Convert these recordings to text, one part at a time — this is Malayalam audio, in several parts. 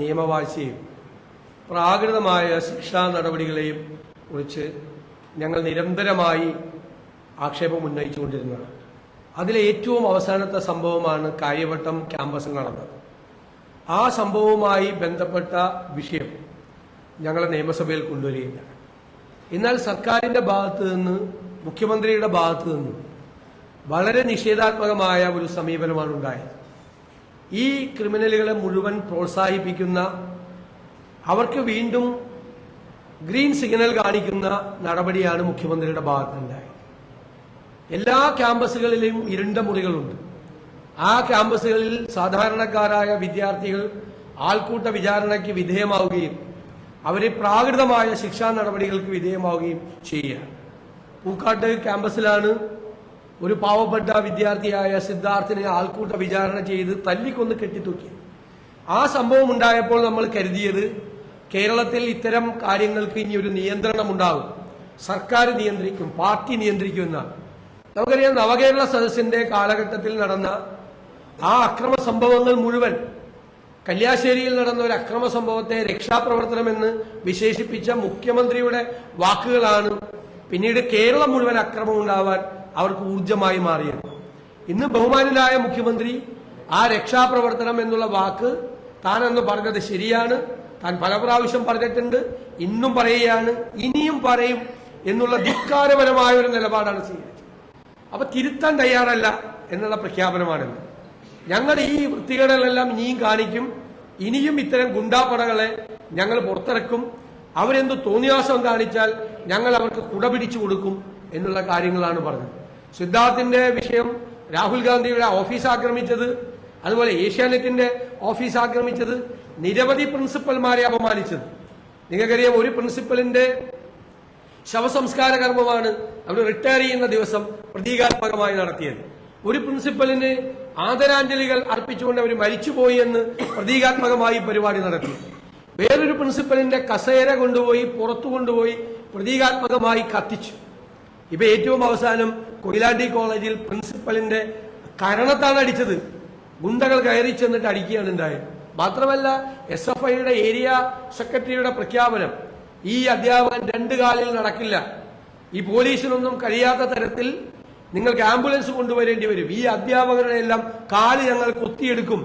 നിയമവാഴ്ചയും പ്രാകൃതമായ ശിക്ഷാ നടപടികളെയും കുറിച്ച് ഞങ്ങൾ നിരന്തരമായി ആക്ഷേപം ഉന്നയിച്ചുകൊണ്ടിരുന്നതാണ്. അതിലെ ഏറ്റവും അവസാനത്തെ സംഭവമാണ് കാര്യവട്ടം ക്യാമ്പസിൽ നടന്നത് ആ സംഭവവുമായി ബന്ധപ്പെട്ട വിഷയം ഞങ്ങളെ നിയമസഭയിൽ കൊണ്ടുവരികയില്ല. എന്നാൽ സർക്കാരിന്റെ ഭാഗത്ത് നിന്ന് മുഖ്യമന്ത്രിയുടെ ഭാഗത്ത് നിന്ന് വളരെ നിഷേധാത്മകമായ ഒരു സമീപനമാണ് ഉണ്ടായത്. ഈ ക്രിമിനലുകളെ മുഴുവൻ പ്രോത്സാഹിപ്പിക്കുന്ന അവർക്ക് വീണ്ടും ഗ്രീൻ സിഗ്നൽ കാണിക്കുന്ന നടപടിയാണ് മുഖ്യമന്ത്രിയുടെ ഭാഗത്തുണ്ടായത് എല്ലാ ക്യാമ്പസുകളിലും ഇരുണ്ട മുറികളുണ്ട്. ആ ക്യാമ്പസുകളിൽ സാധാരണക്കാരായ വിദ്യാർത്ഥികൾ ആൾക്കൂട്ട വിചാരണയ്ക്ക് വിധേയമാവുകയും അവരെ പ്രാകൃതമായ ശിക്ഷാ നടപടികൾക്ക് വിധേയമാവുകയും ചെയ്യുക. പൂക്കാട്ട് ക്യാമ്പസിലാണ് ഒരു പാവപ്പെട്ട വിദ്യാർത്ഥിയായ സിദ്ധാർത്ഥിനെ ആൾക്കൂട്ട വിചാരണ ചെയ്ത് തല്ലിക്കൊന്ന് കെട്ടിത്തൂക്കി. ആ സംഭവം ഉണ്ടായപ്പോൾ നമ്മൾ കരുതിയത് കേരളത്തിൽ ഇത്തരം കാര്യങ്ങൾക്ക് ഇനി ഒരു നിയന്ത്രണം ഉണ്ടാകും സർക്കാർ നിയന്ത്രിക്കും പാർട്ടി നിയന്ത്രിക്കും എന്നാണ്. നമുക്കറിയാം നവകേരള സദസ്സിന്റെ കാലഘട്ടത്തിൽ നടന്ന ആ അക്രമ സംഭവങ്ങൾ മുഴുവൻ കല്യാശ്ശേരിയിൽ നടന്ന ഒരു അക്രമ സംഭവത്തെ രക്ഷാപ്രവർത്തനം എന്ന് വിശേഷിപ്പിച്ച മുഖ്യമന്ത്രിയുടെ വാക്കുകളാണ് പിന്നീട് കേരളം മുഴുവൻ അക്രമം ഉണ്ടാവാൻ അവർക്ക് ഊർജമായി മാറിയത്. ഇന്ന് ബഹുമാനിലായ മുഖ്യമന്ത്രി ആ രക്ഷാപ്രവർത്തനം എന്നുള്ള വാക്ക് താൻ എന്ന് പറഞ്ഞത് ശരിയാണ്. താൻ പല പ്രാവശ്യം പറഞ്ഞിട്ടുണ്ട്. ഇന്നും പറയുകയാണ്. ഇനിയും പറയും എന്നുള്ള ധിക്കാരപരമായ ഒരു നിലപാടാണ് സ്വീകരിച്ചത് അപ്പൊ തിരുത്താൻ തയ്യാറല്ല എന്നുള്ള പ്രഖ്യാപനമാണിത്. ഞങ്ങൾ ഈ വൃത്തികേടുകളെല്ലാം ഇനിയും കാണിക്കും. ഇനിയും ഇത്തരം ഗുണ്ടാപ്പടകളെ ഞങ്ങൾ പുറത്തിറക്കും. അവരെന്ത് തോന്നിയാസം കാണിച്ചാൽ ഞങ്ങൾ അവർക്ക് കുട പിടിച്ചു കൊടുക്കും എന്നുള്ള കാര്യങ്ങളാണ് പറഞ്ഞത്. സിദ്ധാർത്ഥിന്റെ വിഷയം രാഹുൽ ഗാന്ധിയുടെ ഓഫീസ് ആക്രമിച്ചത് അതുപോലെ ഏഷ്യാനെറ്റിന്റെ ഓഫീസ് ആക്രമിച്ചത് നിരവധി പ്രിൻസിപ്പൽമാരെ അപമാനിച്ചത്. നിങ്ങൾക്കറിയാം ഒരു പ്രിൻസിപ്പലിന്റെ ശവസംസ്കാര കർമ്മമാണ് അവർ റിട്ടയർ ചെയ്യുന്ന ദിവസം പ്രതീകാത്മകമായി നടത്തിയത്. ഒരു പ്രിൻസിപ്പലിന് ആദരാഞ്ജലികൾ അർപ്പിച്ചുകൊണ്ട് അവർ മരിച്ചുപോയി എന്ന് പ്രതീകാത്മകമായി പരിപാടി നടത്തി. വേറൊരു പ്രിൻസിപ്പലിന്റെ കസേര കൊണ്ടുപോയി പുറത്തു കൊണ്ടുപോയി പ്രതീകാത്മകമായി കത്തിച്ചു. ഇപ്പൊ ഏറ്റവും അവസാനം കൊയിലാണ്ടി കോളേജിൽ പ്രിൻസിപ്പലിന്റെ കരണത്താണ് അടിച്ചത്. ഗുണ്ടകൾ കയറി ചെന്നിട്ട് അടിക്കുകയാണ് ഉണ്ടായത്. മാത്രമല്ല എസ് എഫ് ഐയുടെ ഏരിയ സെക്രട്ടറിയുടെ പ്രഖ്യാപനം ഈ അധ്യാപകൻ രണ്ട് കാലിൽ നടക്കില്ല. ഈ പോലീസിനൊന്നും കഴിയാത്ത തരത്തിൽ നിങ്ങൾക്ക് ആംബുലൻസ് കൊണ്ടുവരേണ്ടി വരും. ഈ അധ്യാപകരുടെ എല്ലാം കാൽ ഞങ്ങൾ കൊത്തിയെടുക്കും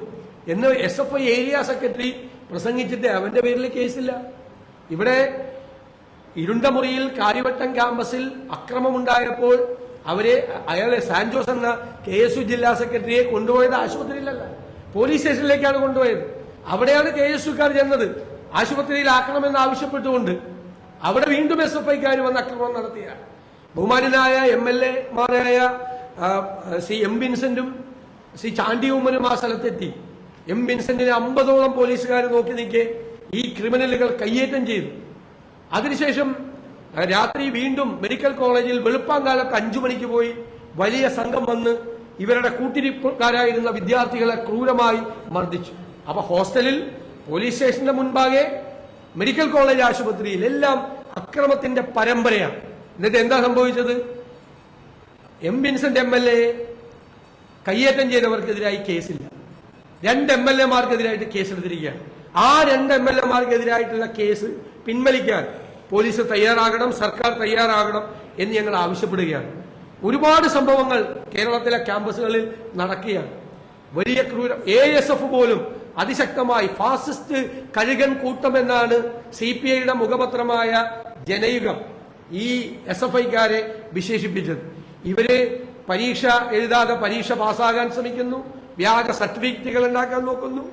എന്ന് S F I area secretary പ്രസംഗിച്ചിട്ട് അവന്റെ പേരിൽ കേസില്ല. ഇവിടെ ഇരുണ്ട മുറിയിൽ കാര്യവട്ടം ക്യാമ്പസിൽ അക്രമമുണ്ടായപ്പോൾ അവരെ അയാളെ സാൻജോസ് എന്ന കെ എസ് യു ജില്ലാ സെക്രട്ടറിയെ കൊണ്ടുപോയത് ആശുപത്രിയിലല്ല പോലീസ് സ്റ്റേഷനിലേക്കാണ് കൊണ്ടുപോയത്. അവിടെയാണ് കെ എസ് യുക്കാർ ചെന്നത്. ആശുപത്രിയിൽ ആക്കണമെന്ന് ആവശ്യപ്പെട്ടുകൊണ്ട് അവിടെ വീണ്ടും എസ് എഫ് ഐക്കാർ വന്ന് അക്രമം നടത്തിയാണ് ബഹുമാനായ എം എൽ എ മാരായ സി എം വിൻസെന്റും സി ചാണ്ടി ഉമ്മനും ആ സ്ഥലത്തെത്തി. എം വിൻസെന്റിനെ അമ്പതോളം പോലീസുകാർ നോക്കി നിൽക്കെ ഈ ക്രിമിനലുകൾ കയ്യേറ്റം ചെയ്തു. അതിനുശേഷം രാത്രി വീണ്ടും മെഡിക്കൽ കോളേജിൽ വെളുപ്പാങ്കാലത്ത് അഞ്ചു മണിക്ക് പോയി വലിയ സംഘം വന്ന് ഇവരുടെ കൂട്ടിരിപ്പുകാരായിരുന്ന വിദ്യാർത്ഥികളെ ക്രൂരമായി മർദ്ദിച്ചു. അപ്പൊ ഹോസ്റ്റലിൽ പോലീസ് സ്റ്റേഷന്റെ മുൻപാകെ മെഡിക്കൽ കോളേജ് ആശുപത്രിയിൽ എല്ലാം അക്രമത്തിന്റെ പരമ്പരയാണ്. എന്നിട്ട് എന്താ സംഭവിച്ചത്? M Vincent M L A കയ്യേറ്റം ചെയ്തവർക്കെതിരായി കേസില്ല. രണ്ട് എം എൽ എമാർക്കെതിരായിട്ട് കേസെടുത്തിരിക്കുകയാണ്. ആ രണ്ട് എം എൽ എമാർക്കെതിരായിട്ടുള്ള കേസ് പിൻവലിക്കാൻ പോലീസ് തയ്യാറാകണം സർക്കാർ തയ്യാറാകണം എന്ന് ഞങ്ങൾ ആവശ്യപ്പെടുകയാണ്. ഒരുപാട് സംഭവങ്ങൾ കേരളത്തിലെ ക്യാമ്പസുകളിൽ നടക്കുകയാണ്. വലിയ ക്രൂര എ എസ് എഫ് പോലും അതിശക്തമായി ഫാസിസ്റ്റ് കഴുകൻ കൂട്ടം എന്നാണ് സി പി ഐയുടെ മുഖപത്രമായ ജനയുഗം ഈ എസ് എഫ് ഐക്കാരെ വിശേഷിപ്പിച്ചത്. ഇവർ പരീക്ഷ എഴുതാതെ പരീക്ഷ പാസ്സാകാൻ ശ്രമിക്കുന്നു വ്യാജ സർട്ടിഫിക്കറ്റുകൾ ഉണ്ടാക്കാൻ നോക്കുന്നു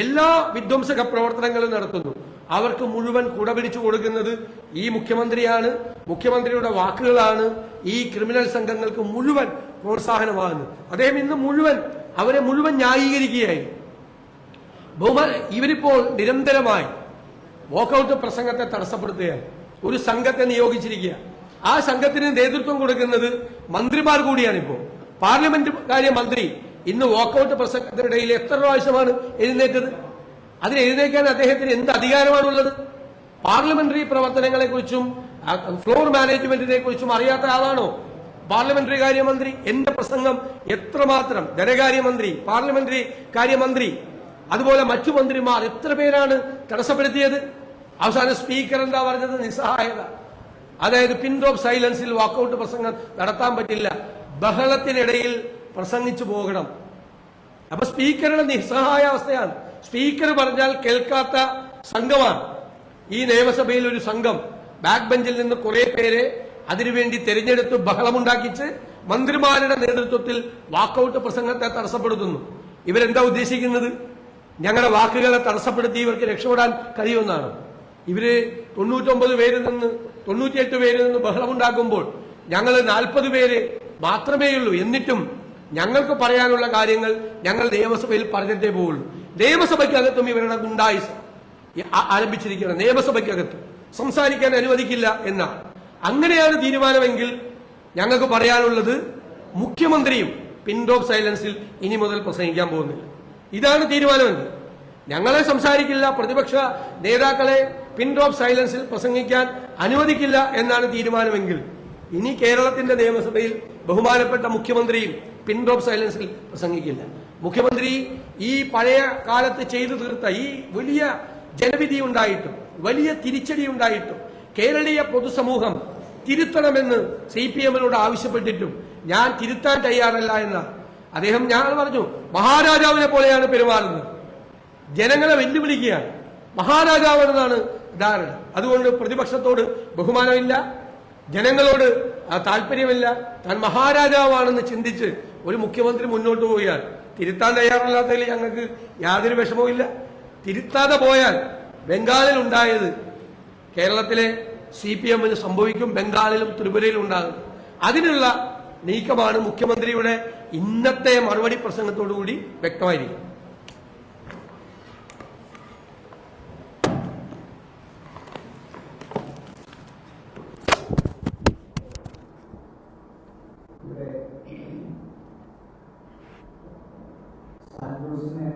എല്ലാ വിധ്വംസക പ്രവർത്തനങ്ങളും നടത്തുന്നു. അവർക്ക് മുഴുവൻ കുടപിടിച്ചു കൊടുക്കുന്നത് ഈ മുഖ്യമന്ത്രിയാണ്. മുഖ്യമന്ത്രിയുടെ വാക്കുകളാണ് ഈ ക്രിമിനൽ സംഘങ്ങൾക്ക് മുഴുവൻ പ്രോത്സാഹനമാകുന്നത്. അദ്ദേഹം ഇന്ന് മുഴുവൻ അവരെ മുഴുവൻ ന്യായീകരിക്കുകയായി. ബഹുമാന ഇവരിപ്പോൾ നിരന്തരമായി വോക്കൌട്ട് പ്രസംഗത്തെ തടസ്സപ്പെടുത്തുകയാണ്. ഒരു സംഘത്തെ നിയോഗിച്ചിരിക്കുക ആ സംഘത്തിന് നേതൃത്വം കൊടുക്കുന്നത് മന്ത്രിമാർ കൂടിയാണ് ഇപ്പോൾ പാർലമെന്റ് കാര്യ മന്ത്രി ഇന്ന് വോക്കൌട്ട് പ്രസംഗത്തിനിടയിൽ എത്ര പ്രാവശ്യമാണ് എഴുന്നേറ്റത്? അതിന് എഴുന്നേക്കാൻ അദ്ദേഹത്തിന് എന്ത് അധികാരമാണുള്ളത്? പാർലമെന്ററി പ്രവർത്തനങ്ങളെ കുറിച്ചും ഫ്ലോർ മാനേജ്മെന്റിനെ കുറിച്ചും അറിയാത്ത ആളാണോ? പാർലമെന്ററി കാര്യമന്ത്രി എന്റെ പ്രസംഗം എത്രമാത്രം? ധനകാര്യമന്ത്രി പാർലമെന്ററി കാര്യമന്ത്രി അതുപോലെ മറ്റു മന്ത്രിമാർ എത്ര പേരാണ് തടസ്സപ്പെടുത്തിയത്? അവസാന സ്പീക്കർ എന്താ പറഞ്ഞത്? നിസ്സഹായത. അതായത് പിൻ ഓഫ് സൈലൻസിൽ വാക്കൌട്ട് പ്രസംഗം നടത്താൻ പറ്റില്ല. ബഹളത്തിനിടയിൽ പ്രസംഗിച്ചു പോകണം. അപ്പൊ സ്പീക്കറുടെ നിസ്സഹായ അവസ്ഥയാണ്. സ്പീക്കർ പറഞ്ഞാൽ കേൾക്കാത്ത സംഘമാണ്. ഈ നിയമസഭയിൽ ഒരു സംഘം. ബാക്ക് ബെഞ്ചിൽ നിന്ന് കുറെ പേരെ അതിനുവേണ്ടി തെരഞ്ഞെടുത്ത് ബഹളമുണ്ടാക്കിച്ച് മന്ത്രിമാരുടെ നേതൃത്വത്തിൽ വാക്കൌട്ട് പ്രസംഗത്തെ തടസ്സപ്പെടുത്തുന്നു. ഇവരെന്താ ഉദ്ദേശിക്കുന്നത്? ഞങ്ങളുടെ വാക്കുകളെ തടസ്സപ്പെടുത്തി ഇവർക്ക് രക്ഷപ്പെടാൻ കഴിയുമെന്നാണ്. ഇവർ തൊണ്ണൂറ്റൊമ്പത് പേരിൽ നിന്ന് തൊണ്ണൂറ്റിയെട്ട് പേരിൽ നിന്ന് ബഹളമുണ്ടാക്കുമ്പോൾ ഞങ്ങൾ നാൽപ്പത് പേര് മാത്രമേയുള്ളൂ. എന്നിട്ടും ഞങ്ങൾക്ക് പറയാനുള്ള കാര്യങ്ങൾ ഞങ്ങൾ നിയമസഭയിൽ പറഞ്ഞിട്ടേ പോവുള്ളൂ. നിയമസഭയ്ക്കകത്തും ഇവരുടെ ഗുണ്ടായുസം. ആരംഭിച്ചിരിക്കുന്നത് നിയമസഭയ്ക്കകത്ത്. സംസാരിക്കാൻ അനുവദിക്കില്ല എന്നാണ്. അങ്ങനെയാണ് തീരുമാനമെങ്കിൽ ഞങ്ങൾക്ക് പറയാനുള്ളത് മുഖ്യമന്ത്രിയും പിൻ ഓഫ് സൈലൻസിൽ ഇനി മുതൽ പ്രസംഗിക്കാൻ പോകുന്നില്ല. ഇതാണ് തീരുമാനമെങ്കിൽ. ഞങ്ങളെ സംസാരിക്കില്ല പ്രതിപക്ഷ നേതാക്കളെ പിൻ ഓഫ് സൈലൻസിൽ പ്രസംഗിക്കാൻ അനുവദിക്കില്ല എന്നാണ് തീരുമാനമെങ്കിൽ ഇനി കേരളത്തിന്റെ നിയമസഭയിൽ ബഹുമാനപ്പെട്ട മുഖ്യമന്ത്രിയും പിൻ ഡ്രോപ്പ് സൈലൻസിൽ പ്രസംഗിക്കില്ല. മുഖ്യമന്ത്രി ഈ പഴയ കാലത്ത് ചെയ്തു തീർത്ത ഈ വലിയ ജനവിധി ഉണ്ടായിട്ടും വലിയ തിരിച്ചടി ഉണ്ടായിട്ടും കേരളീയ പൊതുസമൂഹം തിരുത്തണമെന്ന് സി പി എമ്മിനോട് ആവശ്യപ്പെട്ടിട്ടും ഞാൻ തിരുത്താൻ തയ്യാറല്ല എന്ന അദ്ദേഹം ഞാൻ പറഞ്ഞു മഹാരാജാവിനെ പോലെയാണ് പെരുമാറുന്നത്. ജനങ്ങളെ വെല്ലുവിളിക്കുകയാണ്. മഹാരാജാവെന്നതാണ് ധാരണ. അതുകൊണ്ട് പ്രതിപക്ഷത്തോട് ബഹുമാനമില്ല ജനങ്ങളോട് താല്പര്യമില്ല. താൻ മഹാരാജാവാണെന്ന് ചിന്തിച്ച് ഒരു മുഖ്യമന്ത്രി മുന്നോട്ട് പോയാൽ തിരുത്താൻ തയ്യാറല്ലാത്തതിൽ ഞങ്ങൾക്ക് യാതൊരു വിഷമവുമില്ല തിരുത്താതെ പോയാൽ ബംഗാളിൽ ഉണ്ടായത് കേരളത്തിലെ സി പി എമ്മിന് സംഭവിക്കും. ബംഗാളിലും ത്രിപുരയിലും ഉണ്ടാകും. അതിനുള്ള നീക്കമാണ് മുഖ്യമന്ത്രിയുടെ ഇന്നത്തെ മറുപടി പ്രസംഗത്തോടുകൂടി വ്യക്തമായിരിക്കും ഇവിടെ സാന്റോസിനെ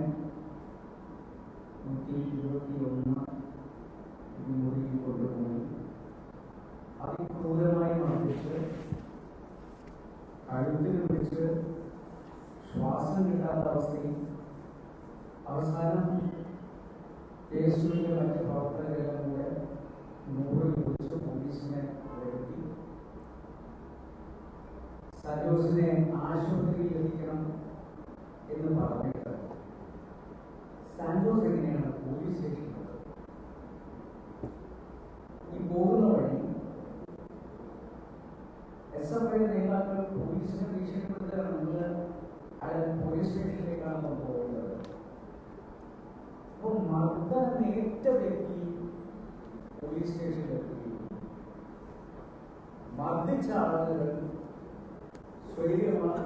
നൂറ്റി ഇരുപത്തി ഒന്ന് മുറിയിൽ കൊണ്ടുപോയി അതിക്രൂരമായി മർദ്ദിച്ച് കഴുത്തിൽ പിടിച്ച് ശ്വാസം കിട്ടാത്ത അവസ്ഥയിൽ അവസാനം യേശുവിന്റെ മറ്റ് പ്രവർത്തകരെല്ലാം കൂടെ നൂറിൽ കുറിച്ച് പോലീസിനെ വരുത്തി സരോസിനെ ആശുപത്രിയിൽ എത്തിക്കണം എന്ന് പറഞ്ഞിട്ട് സാന്റോസ് എങ്ങനെയാണ് പോലീസ് സ്റ്റേഷനിൽ ഈ പോകുന്ന വഴി ഐ നേതാക്കൾ പോലീസിനെ ഭീഷണിപ്പെടുത്തുക നിങ്ങൾ അയാൾ പോലീസ് സ്റ്റേഷനിലേക്കാണ് പോകുന്നത് അപ്പോൾ മർദ്ദനമേറ്റ വ്യക്തി പോലീസ് സ്റ്റേഷനിലെത്തുകയും മർദ്ദിച്ച ആളുകൾ സ്വൈര്യമായി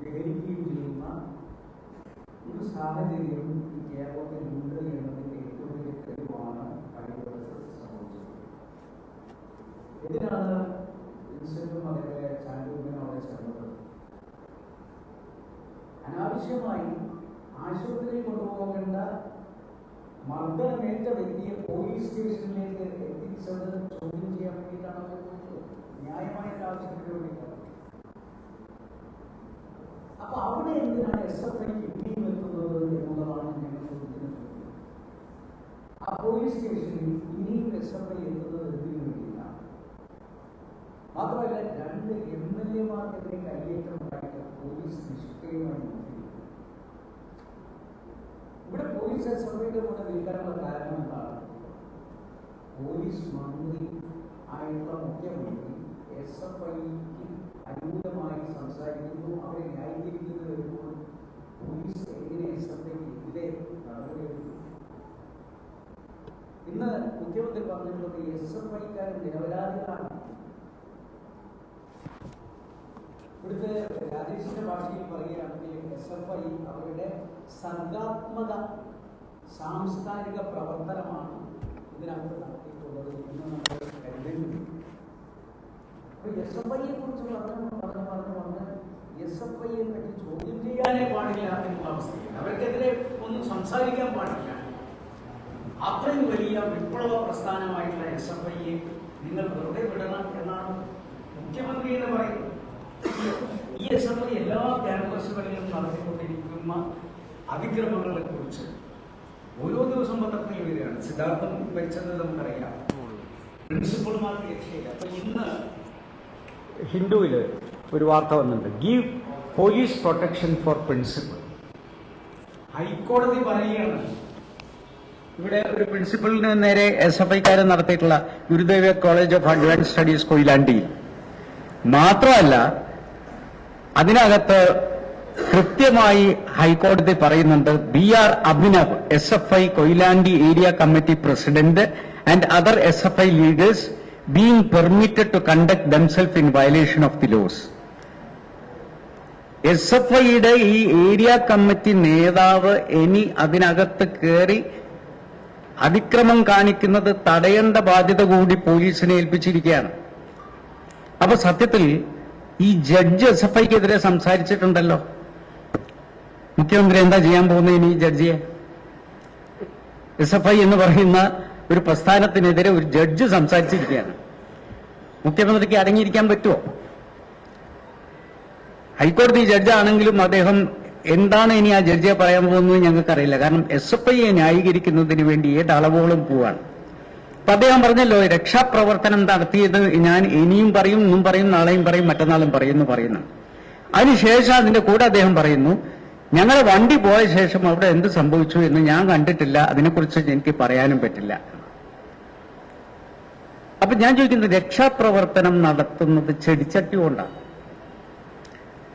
വിഹരിക്കുകയും ചെയ്യുന്ന ഒരു സാഹചര്യം ഈ കേരളത്തിൽ ഉണ്ട് എന്നതിന്റെ ഏറ്റവും വലിയ തെളിവാണ് കഴിഞ്ഞ സംഭവിച്ചത്. എന്തിനാണ് വിൻസെന്റും അതേപോലെ ചാൻഡൂരിനും അവിടെ ചേർന്നത് അനാവശ്യമായി ആശുപത്രിയിൽ കൊണ്ടുപോകേണ്ട മർദ്ദനമേറ്റ വ്യക്തിയെ പോലീസ് സ്റ്റേഷനിലേക്ക് എത്തിച്ചത് ചോദ്യം ചെയ്യാൻ വേണ്ടിയിട്ടാണ് അവർ പോയത് ന്യായമായ ആവശ്യത്തിന് അപ്പൊ അവിടെ എന്തിനാണ് എസ് എഫ് ഐ ഇനിയും എത്തുന്നത് എന്നുള്ളതാണ് ഞങ്ങൾ ചോദിക്കുന്നത് ആ പോലീസ് സ്റ്റേഷനിൽ ഇനിയും എസ് എഫ് ഐ എത്തുന്നത് മാത്രമല്ല രണ്ട് എം എൽ എമാർക്കെതിരെ കയ്യേറ്റം ഉണ്ടായിട്ട് പോലീസ് നിഷ്ക്രിയമായി ഇവിടെ പോലീസ് എസ് എഫ് ഐയുടെ കൂടെ നിൽക്കാനുള്ള കാരണം എന്താണ്? പോലീസ് മന്ത്രി ആയിട്ടുള്ള മുഖ്യമന്ത്രി എസ് എഫ് ഐക്ക് അനുകൂലമായി സംസാരിക്കുന്നു. അവരെ ന്യായീകരിക്കുന്നത് വരുമ്പോൾ പോലീസ് എങ്ങനെ എസ് എഫ് ഐക്ക് എതിരെ നടപടിയെടുക്കും? ഇന്ന് മുഖ്യമന്ത്രി പറഞ്ഞിട്ടുള്ളത് എസ് എഫ് ഐക്കാരൻ നിരപരാധികളാണ്. ഇവിടുത്തെ രാജേഷിന്റെ ഭാഷയിൽ പറയുകയാണെങ്കിൽ എസ് എഫ് ഐ അവരുടെ സർഗാത്മക സാംസ്കാരിക പ്രവർത്തനമാണ് ഇതിനകത്ത് നടത്തിയിട്ടുള്ളത് എന്ന് നമ്മൾ കരുതുന്നു. അപ്പൊ എസ് എഫ് ഐയെ കുറിച്ച് പറഞ്ഞു പറഞ്ഞു പറഞ്ഞു പറഞ്ഞ് എസ് എഫ് ഐയെ പറ്റി ചോദ്യം ചെയ്യാനേ പാടില്ല എന്നുള്ള അവർക്കെതിരെ ഒന്നും സംസാരിക്കാൻ പാടില്ല. അത്രയും വലിയ വിപ്ലവ പ്രസ്ഥാനമായിട്ടുള്ള എസ് എഫ് ഐയെ നിങ്ങൾ വെറുതെ വിടണം എന്നാണ് മുഖ്യമന്ത്രി എന്ന് പറയുന്നത്. ഈ എസ് എഫ് ഐ എല്ലാ ക്യാമ്പസുകളിലും നടത്തിക്കൊണ്ടിരിക്കുന്ന അതിക്രമങ്ങളെ കുറിച്ച് ഓരോ ദിവസം പത്രത്തിൽ വരികയാണ്. സിദ്ധാർത്ഥം വെച്ചത് നമുക്കറിയാം. രക്ഷയില്ല. അപ്പൊ ഇന്ന് ഹിന്ദുവിൽ ഒരു വാർത്ത വന്നിട്ടുണ്ട്. Give police protection for principal ഹൈക്കോടതി പറയുകയാണ്. ഇവിടെ ഒരു പ്രിൻസിപ്പളിന് നേരെ എസ് എഫ് ഐക്കാരൻ നടത്തിയിട്ടുള്ള Gurudeva college of advance studies കൊയിലാണ്ടിയിൽ. മാത്രമല്ല അതിനകത്ത് കൃത്യമായി ഹൈക്കോടതി പറയുന്നുണ്ട് B R Abhinav S F I Koyilandy area committee president and other S F I leaders being permitted to conduct themselves in violation of the laws. S F ഐയുടെ ഈ ഏരിയ കമ്മിറ്റി നേതാവ് ഇനി അതിനകത്ത് കയറി അതിക്രമം കാണിക്കുന്നത് തടയേണ്ട ബാധ്യത കൂടി പോലീസിനെ ഏൽപ്പിച്ചിരിക്കുകയാണ്. അപ്പൊ സത്യത്തിൽ ഈ ജഡ്ജ് എസ് എഫ് ഐക്കെതിരെ സംസാരിച്ചിട്ടുണ്ടല്ലോ. മുഖ്യമന്ത്രി എന്താ ചെയ്യാൻ പോകുന്നത് ഇനി ജഡ്ജിയെ? എസ് എഫ് ഐ എന്ന് പറയുന്ന ഒരു പ്രസ്ഥാനത്തിനെതിരെ ഒരു ജഡ്ജ് സംസാരിച്ചിരിക്കുകയാണ്. മുഖ്യമന്ത്രിക്ക് അടങ്ങിയിരിക്കാൻ പറ്റുമോ ഹൈക്കോടതി ജഡ്ജാണെങ്കിലും അദ്ദേഹം എന്താണ് ഇനി ആ ജഡ്ജിയെ പറയാൻ പോകുന്നത് ഞങ്ങൾക്കറിയില്ല. കാരണം എസ് എഫ് ഐയെ ന്യായീകരിക്കുന്നതിന് വേണ്ടി ഏത് അളവുകളും പോവാണ്. അപ്പൊ അദ്ദേഹം പറഞ്ഞല്ലോ രക്ഷാപ്രവർത്തനം നടത്തിയത് ഞാൻ ഇനിയും പറയും ഇന്നും പറയും നാളെയും പറയും മറ്റന്നാളും പറയും എന്ന് പറയുന്നു. അതിനുശേഷം അതിന്റെ കൂടെ അദ്ദേഹം പറയുന്നു ഞങ്ങളെ വണ്ടി പോയ ശേഷം അവിടെ എന്ത് സംഭവിച്ചു എന്ന് ഞാൻ കണ്ടിട്ടില്ല അതിനെക്കുറിച്ച് എനിക്ക് പറയാനും പറ്റില്ല. അപ്പൊ ഞാൻ ചോദിക്കുന്നത് രക്ഷാപ്രവർത്തനം നടത്തുന്നത് ചെടിച്ചട്ടി കൊണ്ടാണ്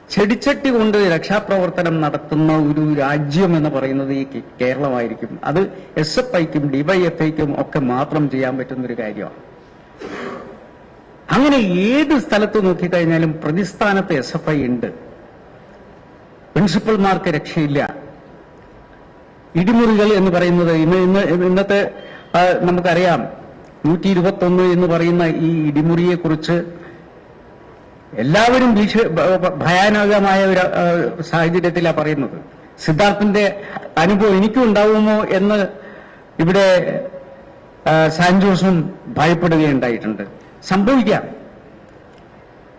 ചെടിച്ചട്ടി കൊണ്ട് രക്ഷാപ്രവർത്തനം നടത്തുന്ന ഒരു രാജ്യം എന്ന് പറയുന്നത് ഈ കേരളമായിരിക്കും. അത് എസ് എഫ് ഐക്കും ഡിവൈഎഫ്ഐക്കും ഒക്കെ മാത്രം ചെയ്യാൻ പറ്റുന്ന ഒരു കാര്യമാണ്. അങ്ങനെ ഏത് സ്ഥലത്ത് നോക്കിക്കഴിഞ്ഞാലും പ്രതിസ്ഥാനത്ത് എസ് എഫ് ഐ ഉണ്ട്. പ്രിൻസിപ്പൽമാർക്ക് രക്ഷയില്ല. ഇടിമുറികൾ എന്ന് പറയുന്നത് ഇന്ന് ഇന്ന് ഇന്നത്തെ നമുക്കറിയാം. നൂറ്റി ഇരുപത്തി ഒന്ന് എന്ന് പറയുന്ന ഈ ഇടിമുറിയെ കുറിച്ച് എല്ലാവരും ഭീഷ ഭയാനകമായ ഒരു സാഹചര്യത്തിലാണ് പറയുന്നത്. സിദ്ധാർത്ഥിന്റെ അനുഭവം എനിക്കും ഉണ്ടാവുമോ എന്ന് ഇവിടെ സാൻജോസും ഭയപ്പെടുകയുണ്ടായിട്ടുണ്ട്. സംഭവിക്കാം.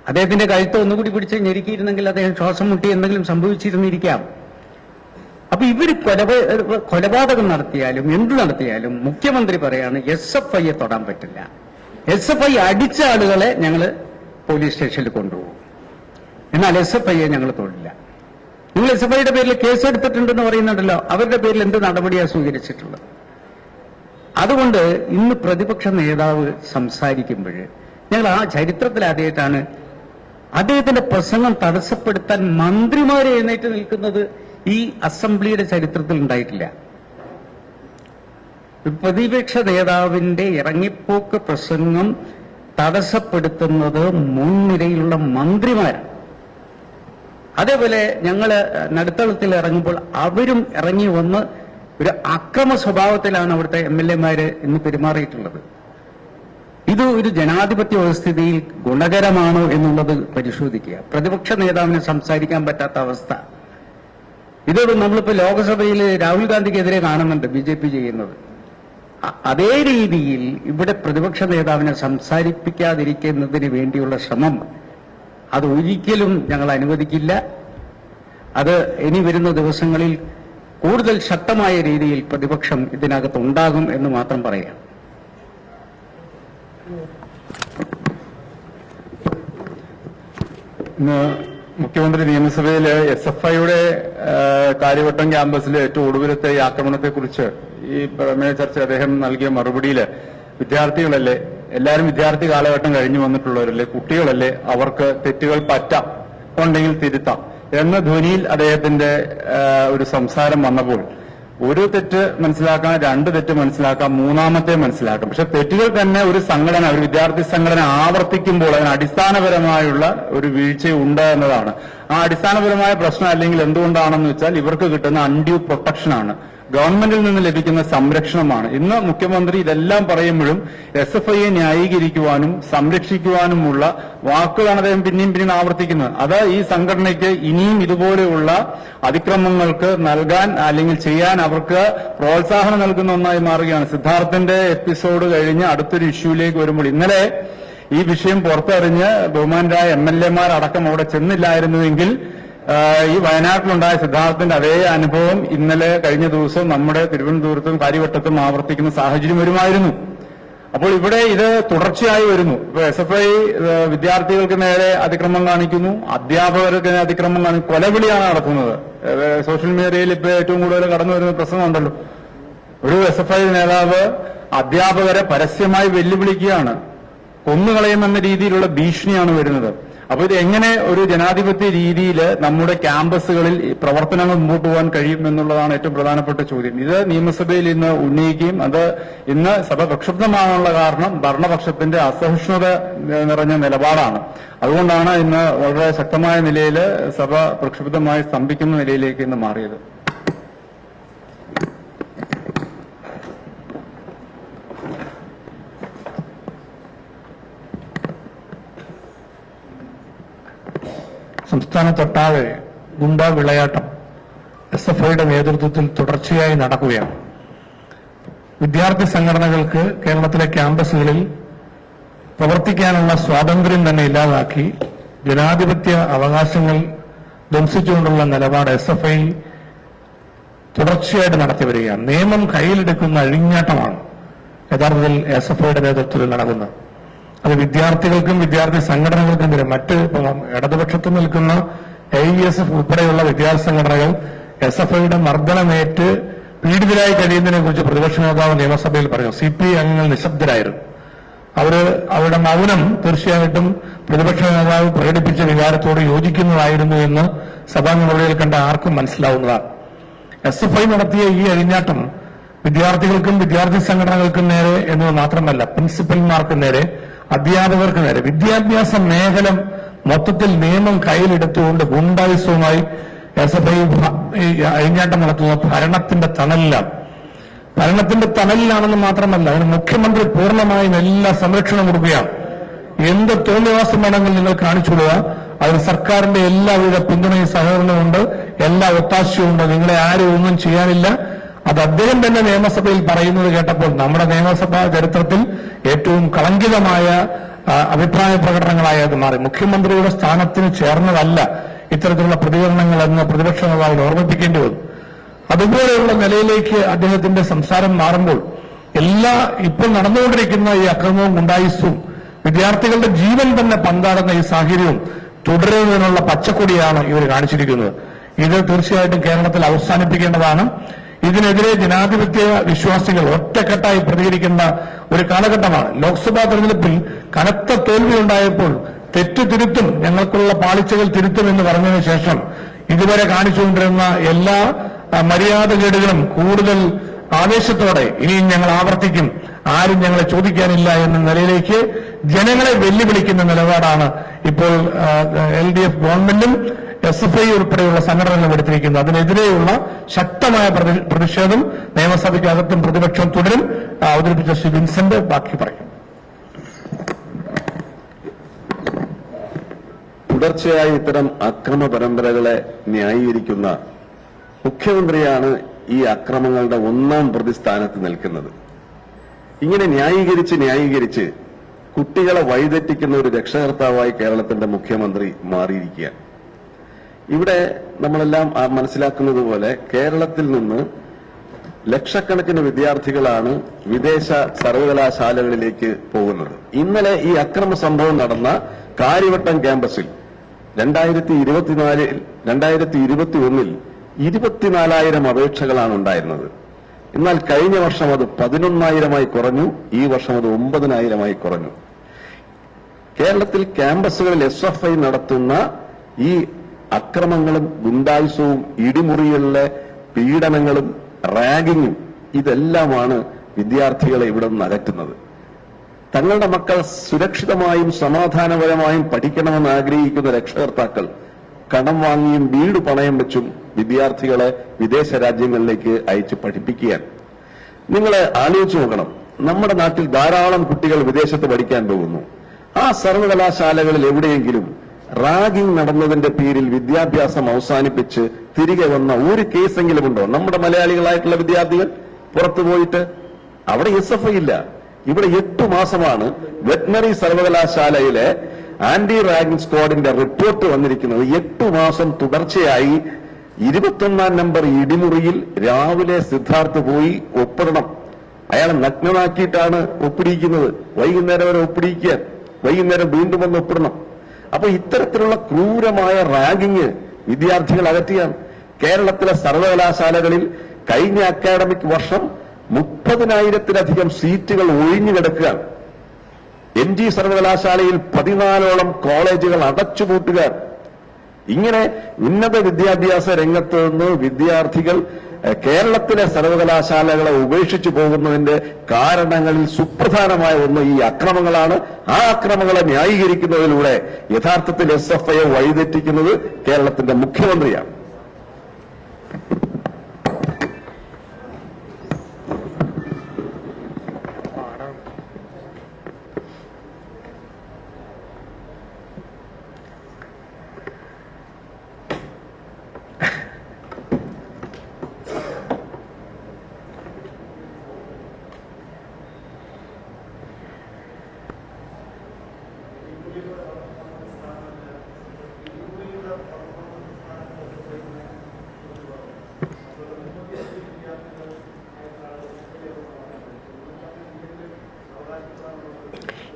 അദ്ദേഹത്തിന്റെ കഴുത്ത് ഒന്നുകൂടി പിടിച്ച് ഞെരുക്കിയിരുന്നെങ്കിൽ അദ്ദേഹം ശ്വാസം മുട്ടി എന്തെങ്കിലും സംഭവിച്ചിരുന്നിരിക്കാം. അപ്പൊ ഇവർ കൊലപ കൊലപാതകം നടത്തിയാലും എന്ത് നടത്തിയാലും മുഖ്യമന്ത്രി പറയാണ് എസ് എഫ് ഐയെ തൊടാൻ പറ്റില്ല. എസ് എഫ് ഐ അടിച്ച ആളുകളെ ഞങ്ങൾ പോലീസ് സ്റ്റേഷനിൽ കൊണ്ടുപോകും. എന്നാൽ എസ് എഫ് ഐയെ ഞങ്ങൾ തൊഴില്ല നിങ്ങൾ എസ് എഫ് ഐയുടെ പേരിൽ കേസെടുത്തിട്ടുണ്ടെന്ന് പറയുന്നുണ്ടല്ലോ അവരുടെ പേരിൽ എന്ത് നടപടിയാണ് സ്വീകരിച്ചിട്ടുള്ളത്? അതുകൊണ്ട് ഇന്ന് പ്രതിപക്ഷ നേതാവ് സംസാരിക്കുമ്പോൾ ഞങ്ങൾ ആ ചരിത്രത്തിൽ ആദ്യമായിട്ടാണ് അദ്ദേഹത്തിന്റെ പ്രസംഗം തടസ്സപ്പെടുത്താൻ മന്ത്രിമാരെ എഴുന്നേറ്റ് നിൽക്കുന്നത് ഈ അസംബ്ലിയുടെ ചരിത്രത്തിൽ ഉണ്ടായിട്ടില്ല. പ്രതിപക്ഷ നേതാവിന്റെ ഇറങ്ങിപ്പോക്ക് പ്രസംഗം തടസ്സപ്പെടുത്തുന്നത് മുൻനിരയിലുള്ള മന്ത്രിമാരാണ് അതേപോലെ ഞങ്ങൾ നടുത്തളത്തിൽ ഇറങ്ങുമ്പോൾ അവരും ഇറങ്ങി വന്ന് ഒരു അക്രമ സ്വഭാവത്തിലാണ് അവിടുത്തെ എം എൽ എമാര് ഇന്ന് പെരുമാറിയിട്ടുള്ളത്. ഇത് ഒരു ജനാധിപത്യ വ്യവസ്ഥിതിയിൽ ഗുണകരമാണോ എന്നുള്ളത് പരിശോധിക്കുക. പ്രതിപക്ഷ നേതാവിന് സംസാരിക്കാൻ പറ്റാത്ത അവസ്ഥ. ഇതോട് നമ്മളിപ്പോ ലോക്സഭയിൽ രാഹുൽ ഗാന്ധിക്കെതിരെ കാണുന്നുണ്ട് ബി ചെയ്യുന്നത്. അതേ രീതിയിൽ ഇവിടെ പ്രതിപക്ഷ നേതാവിനെ സംസാരിപ്പിക്കാതിരിക്കുന്നതിന് വേണ്ടിയുള്ള ശ്രമം അത് ഒരിക്കലും ഞങ്ങൾ അനുവദിക്കില്ല. അത് ഇനി വരുന്ന ദിവസങ്ങളിൽ കൂടുതൽ ശക്തമായ രീതിയിൽ പ്രതിപക്ഷം ഇതിനകത്ത് ഉണ്ടാകും എന്ന് മാത്രം പറയാം. ഇന്ന് മുഖ്യമന്ത്രി നിയമസഭയിൽ എസ് എഫ് ഐയുടെ കാര്യവട്ടം ക്യാമ്പസിലെ ഏറ്റവും ഒടുവിലത്തെ ഈ ആക്രമണത്തെക്കുറിച്ച് ഈ പ്രമേയ ചർച്ച അദ്ദേഹം നൽകിയ മറുപടിയിൽ വിദ്യാർത്ഥികളല്ലേ എല്ലാവരും വിദ്യാർത്ഥി കാലഘട്ടം കഴിഞ്ഞു വന്നിട്ടുള്ളവരല്ലേ കുട്ടികളല്ലേ അവർക്ക് തെറ്റുകൾ പറ്റാം ഉണ്ടെങ്കിൽ തിരുത്താം എന്ന ധ്വനിയിൽ അദ്ദേഹത്തിന്റെ ഒരു സംസാരം വന്നപ്പോൾ ഒരു തെറ്റ് മനസ്സിലാക്കാം രണ്ട് തെറ്റ് മനസ്സിലാക്കാം മൂന്നാമത്തെ മനസ്സിലാക്കാം പക്ഷെ തെറ്റുകൾ തന്നെ ഒരു സംഘടന ഒരു വിദ്യാർത്ഥി സംഘടന ആവർത്തിക്കുമ്പോൾ അതിന് അടിസ്ഥാനപരമായുള്ള ഒരു വീഴ്ച ഉണ്ട് എന്നതാണ്. ആ അടിസ്ഥാനപരമായ പ്രശ്നം അല്ലെങ്കിൽ എന്തുകൊണ്ടാണെന്ന് വെച്ചാൽ ഇവർക്ക് കിട്ടുന്ന അൺഡ്യൂ പ്രൊട്ടക്ഷനാണ് ഗവൺമെന്റിൽ നിന്ന് ലഭിക്കുന്ന സംരക്ഷണമാണ്. ഇന്ന് മുഖ്യമന്ത്രി ഇതെല്ലാം പറയുമ്പോഴും എസ് എഫ് ഐയെ ന്യായീകരിക്കുവാനും സംരക്ഷിക്കുവാനുമുള്ള വാക്കുകളാണ് അദ്ദേഹം പിന്നെയും പിന്നെയും ആവർത്തിക്കുന്നത്. അത് ഈ സംഘടനയ്ക്ക് ഇനിയും ഇതുപോലെയുള്ള അതിക്രമങ്ങൾക്ക് നൽകാൻ അല്ലെങ്കിൽ ചെയ്യാൻ അവർക്ക് പ്രോത്സാഹനം നൽകുന്ന ഒന്നായി മാറുകയാണ്. സിദ്ധാർത്ഥന്റെ എപ്പിസോഡ് കഴിഞ്ഞ് അടുത്തൊരു ഇഷ്യൂയിലേക്ക് വരുമ്പോൾ ഇന്നലെ ഈ വിഷയം പുറത്തറിഞ്ഞ് ബഹുമാനരായ എം എൽ എമാർ അടക്കം അവിടെ ചെന്നില്ലായിരുന്നുവെങ്കിൽ ഈ വയനാട്ടിലുണ്ടായ സിദ്ധാർത്ഥത്തിന്റെ അതേ അനുഭവം ഇന്നലെ കഴിഞ്ഞ ദിവസം നമ്മുടെ തിരുവനന്തപുരത്തും കാര്യവട്ടത്തും ആവർത്തിക്കുന്ന സാഹചര്യം വരുമായിരുന്നു. അപ്പോൾ ഇവിടെ ഇത് തുടർച്ചയായി വരുന്നു. ഇപ്പൊ എസ് എഫ് ഐ വിദ്യാർത്ഥികൾക്ക് നേരെ അതിക്രമം കാണിക്കുന്നു. അധ്യാപകർക്ക് നേരെ അതിക്രമം കാണിക്കുന്നു. കൊലവിളിയാണ് നടക്കുന്നത് സോഷ്യൽ മീഡിയയിൽ ഇപ്പൊ ഏറ്റവും കൂടുതൽ കടന്നു വരുന്ന പ്രശ്നമുണ്ടല്ലോ. ഒരു എസ് എഫ് ഐ നേതാവ് അധ്യാപകരെ പരസ്യമായി വെല്ലുവിളിക്കുകയാണ്. കൊന്നുകളയുമെന്ന രീതിയിലുള്ള ഭീഷണിയാണ് വരുന്നത്. അപ്പൊ ഇത് എങ്ങനെ ഒരു ജനാധിപത്യ രീതിയിൽ നമ്മുടെ ക്യാമ്പസുകളിൽ പ്രവർത്തനങ്ങൾ മുമ്പോട്ട് പോകാൻ കഴിയും എന്നുള്ളതാണ് ഏറ്റവും പ്രധാനപ്പെട്ട ചോദ്യം. ഇത് നിയമസഭയിൽ ഇന്ന് ഉന്നയിക്കുകയും അത് ഇന്ന് സഭ പ്രക്ഷുബ്ധമാകാനുള്ള കാരണം ഭരണപക്ഷത്തിന്റെ അസഹിഷ്ണുത നിറഞ്ഞ നിലപാടാണ്. അതുകൊണ്ടാണ് ഇന്ന് വളരെ ശക്തമായ നിലയിൽ സഭ പ്രക്ഷുബ്ധമായി സ്തംഭിക്കുന്ന നിലയിലേക്ക് ഇന്ന് മാറിയത്. സംസ്ഥാനത്തൊട്ടാകെ ഗുണ്ടാ വിളയാട്ടം എസ് എഫ് ഐയുടെ നേതൃത്വത്തിൽ തുടർച്ചയായി നടക്കുകയാണ്. വിദ്യാർത്ഥി സംഘടനകൾക്ക് കേരളത്തിലെ ക്യാമ്പസുകളിൽ പ്രവർത്തിക്കാനുള്ള സ്വാതന്ത്ര്യം തന്നെ ഇല്ലാതാക്കി ജനാധിപത്യ അവകാശങ്ങൾ ധ്വംസിച്ചുകൊണ്ടുള്ള നിലപാട് എസ് എഫ് ഐ തുടർച്ചയായിട്ട് നടത്തി വരികയാണ്. നിയമം കയ്യിലെടുക്കുന്ന അഴിഞ്ഞാട്ടമാണ് യഥാർത്ഥത്തിൽ എസ് എഫ് ഐയുടെ നേതൃത്വത്തിൽ നടക്കുന്നത്. അത് വിദ്യാർത്ഥികൾക്കും വിദ്യാർത്ഥി സംഘടനകൾക്കും വരെ. മറ്റ് ഇടതുപക്ഷത്ത് നിൽക്കുന്ന എ എസ് എഫ് ഉൾപ്പെടെയുള്ള വിദ്യാർത്ഥി സംഘടനകൾ എസ് എഫ് ഐയുടെ മർദ്ദനമേറ്റ് പീഡിതരായി കഴിയുന്നതിനെ കുറിച്ച് പ്രതിപക്ഷ നേതാവ് നിയമസഭയിൽ പറഞ്ഞു. സി പി അംഗങ്ങൾ നിശബ്ദരായിരുന്നു. അവർ അവരുടെ മൗനം തീർച്ചയായിട്ടും പ്രതിപക്ഷ നേതാവ് പ്രകടിപ്പിച്ച വികാരത്തോട് യോജിക്കുന്നതായിരുന്നു എന്ന് സഭാ നടപടിയിൽ കണ്ട ആർക്കും മനസ്സിലാവുന്നതാണ്. എസ് എഫ് ഐ നടത്തിയ ഈ അഴിഞ്ഞാട്ടം വിദ്യാർത്ഥികൾക്കും വിദ്യാർത്ഥി സംഘടനകൾക്കും നേരെ എന്നത് മാത്രമല്ല പ്രിൻസിപ്പൽമാർക്ക് നേരെ അധ്യാപകർക്ക് നേരെ. വിദ്യാഭ്യാസ മേഖല മൊത്തത്തിൽ നിയമം കയ്യിലെടുത്തുകൊണ്ട് ഗുണ്ടായുസവുമായി എസ് എഫ് ഐ അഴിഞ്ഞാട്ടം നടത്തുന്ന ഭരണത്തിന്റെ തണലിലാണ്. ഭരണത്തിന്റെ തണലിലാണെന്ന് മാത്രമല്ല അതിന് മുഖ്യമന്ത്രി പൂർണമായും എല്ലാ സംരക്ഷണം കൊടുക്കുകയാണ്. എന്ത് തോന്നിവാസം വേണമെങ്കിൽ നിങ്ങൾ കാണിച്ചുകൊള്ളുക അതിന് സർക്കാരിന്റെ എല്ലാവിധ പിന്തുണയും സഹകരണവും ഉണ്ട്. എല്ലാ ഒത്താശയുമുണ്ട് നിങ്ങളെ ആരും ഒന്നും ചെയ്യാനില്ല. അത് അദ്ദേഹം തന്നെ നിയമസഭയിൽ പറയുന്നത് കേട്ടപ്പോൾ നമ്മുടെ നിയമസഭാ ചരിത്രത്തിൽ ഏറ്റവും കളങ്കിതമായ അഭിപ്രായ പ്രകടനങ്ങളായി അത് മാറി. മുഖ്യമന്ത്രിയുടെ സ്ഥാനത്തിന് ചേർന്നതല്ല ഇത്തരത്തിലുള്ള പ്രതികരണങ്ങൾ എന്ന് പ്രതിപക്ഷ നേതാവിനെ ഓർമ്മിപ്പിക്കേണ്ടി വന്നു. അതുപോലെയുള്ള നിലയിലേക്ക് അദ്ദേഹത്തിന്റെ സംസാരം മാറുമ്പോൾ എല്ലാ ഇപ്പോൾ നടന്നുകൊണ്ടിരിക്കുന്ന ഈ അക്രമവും ഗുണ്ടായുസവും വിദ്യാർത്ഥികളുടെ ജീവൻ തന്നെ പന്താടുന്ന ഈ സാഹചര്യവും തുടരുന്നതിനുള്ള പച്ചക്കൊടിയാണ് ഇവർ കാണിച്ചിരിക്കുന്നത്. ഇത് തീർച്ചയായിട്ടും കേരളത്തിൽ അവസാനിപ്പിക്കേണ്ടതാണ്. ഇതിനെതിരെ ജനാധിപത്യ വിശ്വാസികൾ ഒറ്റക്കെട്ടായി പ്രതികരിക്കുന്ന ഒരു കാലഘട്ടമാണ്. ലോക്സഭാ തെരഞ്ഞെടുപ്പിൽ കനത്ത തോൽവി ഉണ്ടായപ്പോൾ തെറ്റ് തിരുത്തും ഞങ്ങൾക്കുള്ള പാളിച്ചകൾ തിരുത്തും എന്ന് പറഞ്ഞതിന് ശേഷം ഇതുവരെ കാണിച്ചുകൊണ്ടിരുന്ന എല്ലാ മര്യാദകേടുകളും കൂടുതൽ ആവേശത്തോടെ ഇനിയും ഞങ്ങൾ ആവർത്തിക്കും. ആരും ഞങ്ങളെ ചോദിക്കാനില്ല എന്ന നിലയിലേക്ക് ജനങ്ങളെ വെല്ലുവിളിക്കുന്ന നിലപാടാണ് ഇപ്പോൾ എൽ ഡി എഫ് ഗവൺമെന്റും എസ് എഫ് ഐ ഉൾപ്പെടെയുള്ള സംഘടനകൾ എടുത്തിരിക്കുന്നത് അതിനെതിരെയുള്ള ശക്തമായ പ്രതിഷേധം നിയമസഭയ്ക്കകത്തും പ്രതിപക്ഷം തുടരും. അവതരിപ്പിച്ച ശ്രീ വിൻസെന്റ് ബാക്കി പറയും. തുടർച്ചയായി ഇത്തരം അക്രമ പരമ്പരകളെ ന്യായീകരിക്കുന്ന മുഖ്യമന്ത്രിയാണ് ഈ അക്രമങ്ങളുടെ ഒന്നാം പ്രതിസ്ഥാനത്ത് നിൽക്കുന്നത്. ഇങ്ങനെ ന്യായീകരിച്ച് ന്യായീകരിച്ച് കുട്ടികളെ വഴിതെറ്റിക്കുന്ന ഒരു രക്ഷകർത്താവായി കേരളത്തിന്റെ മുഖ്യമന്ത്രി മാറിയിരിക്കുകയാണ്. ഇവിടെ നമ്മളെല്ലാം മനസ്സിലാക്കുന്നത് പോലെ കേരളത്തിൽ നിന്ന് ലക്ഷക്കണക്കിന് വിദ്യാർത്ഥികളാണ് വിദേശ സർവകലാശാലകളിലേക്ക് പോകുന്നത്. ഇന്നലെ ഈ അക്രമ സംഭവം നടന്ന കാര്യവട്ടം ക്യാമ്പസിൽ രണ്ടായിരത്തി ഇരുപത്തിനാലിൽ രണ്ടായിരത്തി ഇരുപത്തി ഒന്നിൽ ഇരുപത്തിനാലായിരം അപേക്ഷകളാണ് ഉണ്ടായിരുന്നത്. എന്നാൽ കഴിഞ്ഞ വർഷം അത് പതിനൊന്നായിരമായി കുറഞ്ഞു ഈ വർഷം അത് ഒമ്പതിനായിരമായി കുറഞ്ഞു. കേരളത്തിൽ ക്യാമ്പസുകളിൽ എസ് എഫ് ഐ നടത്തുന്ന ഈ അക്രമങ്ങളും ഗുണ്ടായുസവും ഇടിമുറികളിലെ പീഡനങ്ങളും റാഗിങ്ങും ഇതെല്ലാമാണ് വിദ്യാർത്ഥികളെ ഇവിടെ നിന്ന് അകറ്റുന്നത്. തങ്ങളുടെ മക്കൾ സുരക്ഷിതമായും സമാധാനപരമായും പഠിക്കണമെന്ന് ആഗ്രഹിക്കുന്ന രക്ഷകർത്താക്കൾ കടം വാങ്ങിയും വീട് പണയം വെച്ചും വിദ്യാർത്ഥികളെ വിദേശ രാജ്യങ്ങളിലേക്ക് അയച്ച് പഠിപ്പിക്കുകയാണ്. നിങ്ങൾ ആലോചിച്ച് നോക്കണം. നമ്മുടെ നാട്ടിൽ ധാരാളം കുട്ടികൾ വിദേശത്ത് പഠിക്കാൻ പോകുന്നു. ആ സർവകലാശാലകളിൽ എവിടെയെങ്കിലും റാഗിംഗ് നടന്നതിന്റെ പേരിൽ വിദ്യാഭ്യാസം അവസാനിപ്പിച്ച് തിരികെ വന്ന ഒരു കേസെങ്കിലും ഉണ്ടോ? നമ്മുടെ മലയാളികളായിട്ടുള്ള വിദ്യാർത്ഥികൾ പുറത്തു പോയിട്ട് അവിടെ എസ് എഫ് ഐ ഇല്ല. ഇവിടെ എട്ടു മാസമാണ് വെറ്റിനറി സർവകലാശാലയിലെ ആന്റി റാഗിംഗ് സ്ക്വാഡിന്റെ റിപ്പോർട്ട് വന്നിരിക്കുന്നത്. എട്ടു മാസം തുടർച്ചയായി ഇരുപത്തൊന്നാം നമ്പർ ഇടിമുറിയിൽ രാവിലെ സിദ്ധാർത്ഥ് പോയി ഒപ്പിടണം. അയാളെ നഗ്നമാക്കിയിട്ടാണ് ഒപ്പിടിക്കുന്നത്. വൈകുന്നേരം വരെ ഒപ്പിടിക്കാൻ വൈകുന്നേരം വീണ്ടും വന്ന് ഒപ്പിടണം. അപ്പൊ ഇത്തരത്തിലുള്ള ക്രൂരമായ റാഗിങ് വിദ്യാർത്ഥികൾ അകറ്റിയാണ്. കേരളത്തിലെ സർവകലാശാലകളിൽ കഴിഞ്ഞ അക്കാഡമിക് വർഷം മുപ്പതിനായിരത്തിലധികം സീറ്റുകൾ ഒഴിഞ്ഞു കിടക്കുകയാണ്. എൻ ജി സർവകലാശാലയിൽ പതിനാലോളം കോളേജുകൾ അടച്ചുപൂട്ടുക ഇങ്ങനെ ഉന്നത വിദ്യാഭ്യാസ രംഗത്ത് നിന്ന് വിദ്യാർത്ഥികൾ കേരളത്തിലെ സർവകലാശാലകളെ ഉപേക്ഷിച്ചു പോകുന്നതിന്റെ കാരണങ്ങളിൽ സുപ്രധാനമായ ഒന്ന് ഈ അക്രമങ്ങളാണ്. ആ അക്രമങ്ങളെ ന്യായീകരിക്കുന്നതിലൂടെ യഥാർത്ഥത്തിൽ എസ് എഫ് ഐയെ വഴിതെറ്റിക്കുന്നത് കേരളത്തിന്റെ മുഖ്യമന്ത്രിയാണ്.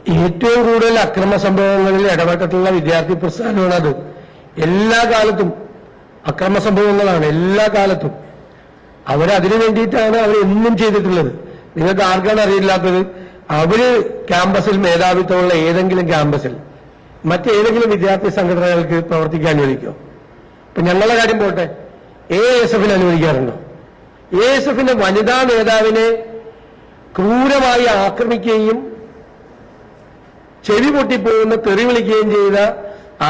ഏറ്റവും കൂടുതൽ അക്രമ സംഭവങ്ങളിൽ ഇടപെട്ടിട്ടുള്ള വിദ്യാർത്ഥി പ്രസ്ഥാനമാണ് അത് എല്ലാ കാലത്തും അക്രമ സംഭവങ്ങളാണ് എല്ലാ കാലത്തും. അവരതിനു വേണ്ടിയിട്ടാണ് അവർ എന്നും ചെയ്തിട്ടുള്ളത്. നിങ്ങൾക്ക് ആർക്കാണ് അറിയില്ലാത്തത്? അവർ ക്യാമ്പസിൽ മേധാവിത്വമുള്ള ഏതെങ്കിലും ക്യാമ്പസിൽ മറ്റേതെങ്കിലും വിദ്യാർത്ഥി സംഘടനകൾക്ക് പ്രവർത്തിക്കാൻ അനുവദിക്കും? ഇപ്പൊ ഞങ്ങളുടെ കാര്യം പോട്ടെ. എ എസ് എഫിന് അനുവദിക്കാറുണ്ടോ? എ എസ് എഫിന്റെ വനിതാ നേതാവിനെ ക്രൂരമായി ആക്രമിക്കുകയും ചെവി പൊട്ടിപ്പോകുന്ന തെറി വിളിക്കുകയും ചെയ്ത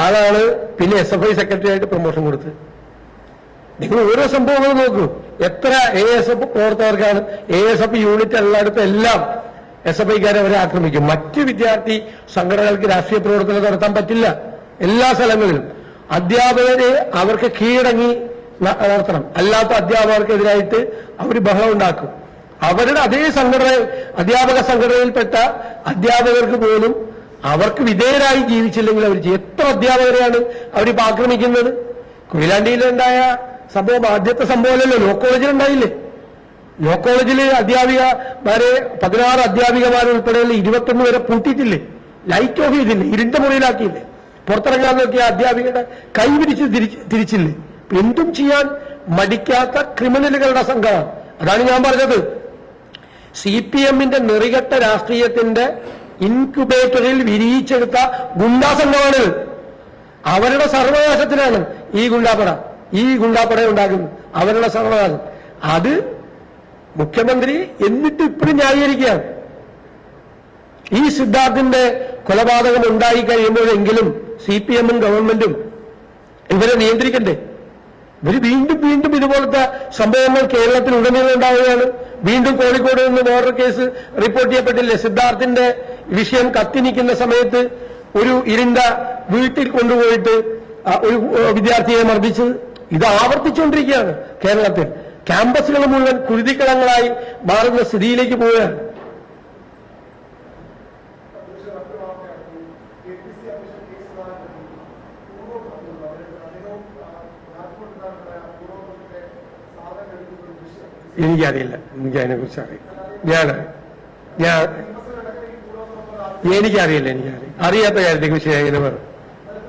ആളാണ് പിന്നെ എസ് എഫ് ഐ സെക്രട്ടറി ആയിട്ട് പ്രൊമോഷൻ കൊടുത്തത്. നിങ്ങൾ ഓരോ സംഭവങ്ങളും നോക്കൂ. എത്ര എ എസ് എഫ് പ്രവർത്തകർക്കാണ് എ എസ് എഫ് യൂണിറ്റ് എല്ലായിടത്തും എല്ലാം എസ് എഫ് ഐക്കാരെ അവരെ ആക്രമിക്കും. മറ്റ് വിദ്യാർത്ഥി സംഘടനകൾക്ക് രാഷ്ട്രീയ പ്രവർത്തനം നടത്താൻ പറ്റില്ല. എല്ലാ സ്ഥലങ്ങളിലും. അധ്യാപകരെ അവർക്ക് കീഴടങ്ങി നടത്തണം. അല്ലാത്ത അധ്യാപകർക്കെതിരായിട്ട് അവർ ബഹളം ഉണ്ടാക്കും. അവരുടെ അതേ സംഘടന അധ്യാപക സംഘടനയിൽപ്പെട്ട അധ്യാപകർക്ക് പോലും അവർക്ക് വിധേയരായി ജീവിച്ചില്ലെങ്കിൽ അവർ എത്ര അധ്യാപകരെയാണ് അവരിപ്പോ ആക്രമിക്കുന്നത്? കുയിലാണ്ടിയിലുണ്ടായ സംഭവം ആദ്യത്തെ സംഭവമല്ലല്ലോ ലോ കോളേജിലുണ്ടായില്ലേ ലോ കോളേജിൽ അധ്യാപികമാരെ പതിനാറ് അധ്യാപികമാരുൾപ്പെടെയുള്ള ഇരുപത്തൊന്ന് വരെ പൂട്ടിയിട്ടില്ലേ? ലൈറ്റ് ഓഫ് ചെയ്തില്ലേ? ഇരുണ്ട മുറിയിലാക്കിയില്ലേ? പുറത്തിറങ്ങാൻ നോക്കിയ അധ്യാപികയുടെ കൈ പിടിച്ച് തിരിച്ച് തിരിച്ചില്ലേ? എന്തും ചെയ്യാൻ മടിക്കാത്ത ക്രിമിനലുകളുടെ സംഘമാണ് അതാണ് ഞാൻ പറഞ്ഞത്. സി പി എമ്മിന്റെ നെറികെട്ട രാഷ്ട്രീയത്തിന്റെ ഇൻക്യുബേറ്ററിൽ വിരിയിച്ചെടുത്ത ഗുണ്ടാ സംഘമാണ് അവരുടെ സർവനാശത്തിനാണ് ഈ ഗുണ്ടാപ്പട. ഈ ഗുണ്ടാപ്പട ഉണ്ടാക്കുന്നത്. അവരുടെ സർവനാശം. അത് മുഖ്യമന്ത്രി എന്നിട്ട് ഇപ്പോഴും ന്യായീകരിക്കുകയാണ്. ഈ സിദ്ധാർത്ഥിന്റെ കൊലപാതകം ഉണ്ടായി കഴിയുമ്പോഴെങ്കിലും സി പി എമ്മും ഗവൺമെന്റും ഇവരെ നിയന്ത്രിക്കണ്ടേ? ഇവർ വീണ്ടും വീണ്ടും ഇതുപോലത്തെ സംഭവങ്ങൾ കേരളത്തിൽ ഉടനീളം ഉണ്ടാവുകയാണ്. വീണ്ടും കോഴിക്കോട് നിന്ന് ബോർഡർ കേസ് റിപ്പോർട്ട് ചെയ്യപ്പെട്ടില്ലേ? സിദ്ധാർത്ഥിന്റെ വിഷയം കത്തി നിൽക്കുന്ന സമയത്ത് ഒരു ഇരുണ്ട വീട്ടിൽ കൊണ്ടുപോയിട്ട് ഒരു വിദ്യാർത്ഥിയെ മർദ്ദിച്ചത് ഇത് ആവർത്തിച്ചുകൊണ്ടിരിക്കുകയാണ് കേരളത്തിൽ. ക്യാമ്പസുകൾ മുഴുവൻ കുരുതിക്കളങ്ങളായി മാറുന്ന സ്ഥിതിയിലേക്ക് പോവുകയാണ്. എനിക്കറിയില്ല. എനിക്ക് അറിയില്ല ഞാൻ ഞാൻ എനിക്കറിയില്ല എനിക്കറിയില്ല. അറിയാത്ത കാര്യത്തെ ഇങ്ങനെ പറഞ്ഞു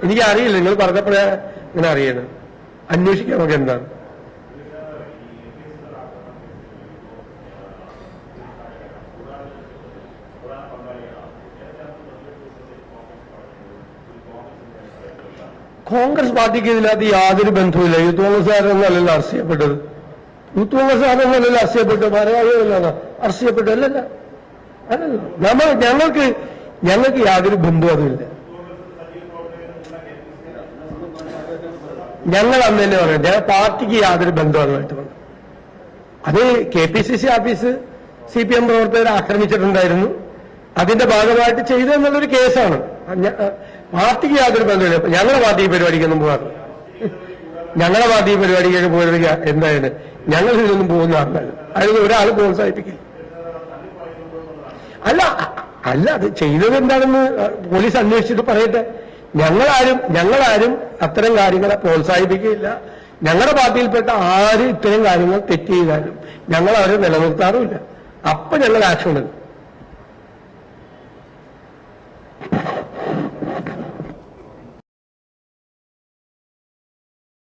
എനിക്കറിയില്ല നിങ്ങൾ പറഞ്ഞപ്പോഴേ ഇങ്ങനെ അറിയണം അന്വേഷിക്കാൻ നമുക്ക് എന്താണ്. കോൺഗ്രസ് പാർട്ടിക്ക് ഇതിനകത്ത് യാതൊരു ബന്ധവുമില്ല. യൂത്ത് കോൺഗ്രസ്സുകാരൊന്നല്ലല്ലോ അറസ്റ്റ് ചെയ്യപ്പെട്ടത്. യൂത്ത് കോൺഗ്രസ്സുകാരൊന്നല്ലല്ലോ അറസ്റ്റ് ചെയ്യപ്പെട്ടു മലയാളികളാണ് അറസ്റ്റ് ചെയ്യപ്പെട്ടു. അല്ലല്ല. അല്ലല്ലോ. നമ്മൾ ഞങ്ങൾക്ക് ഞങ്ങൾക്ക് യാതൊരു ബന്ധവും അതുമില്ല. ഞങ്ങൾ അന്ന് തന്നെ പറയാം ഞങ്ങൾ പാർട്ടിക്ക് യാതൊരു ബന്ധവും അതുമായിട്ട് പറഞ്ഞു അത് K P C C office C P M പ്രവർത്തകരെ ആക്രമിച്ചിട്ടുണ്ടായിരുന്നു. അതിന്റെ ഭാഗമായിട്ട് ചെയ്തു എന്നുള്ളൊരു കേസാണ്. പാർട്ടിക്ക് യാതൊരു ബന്ധമില്ല ഞങ്ങളുടെ പാർട്ടി പരിപാടിക്കൊന്നും പോകാറില്ല. ഞങ്ങളുടെ പാർട്ടി പരിപാടിക്കൊക്കെ പോയത് എന്തായാലും ഞങ്ങൾ ഇതിലൊന്നും പോകുന്ന ആളല്ല. അതിന് ഒരാൾ പ്രോത്സാഹിപ്പിക്കില്ല. അല്ല അല്ല അത് ചെയ്തത് എന്താണെന്ന് പോലീസ് അന്വേഷിച്ചിട്ട് പറയട്ടെ. ഞങ്ങളാരും ഞങ്ങളാരും അത്തരം കാര്യങ്ങളെ പ്രോത്സാഹിപ്പിക്കുകയില്ല. ഞങ്ങളുടെ പാർട്ടിയിൽപ്പെട്ട ആരും ഇത്തരം കാര്യങ്ങൾ തെറ്റ് ചെയ്താലും ഞങ്ങൾ അവരെ നിലനിർത്താറുമില്ല. അപ്പൊ ഞങ്ങൾ ആക്ഷൻ എടുക്കും.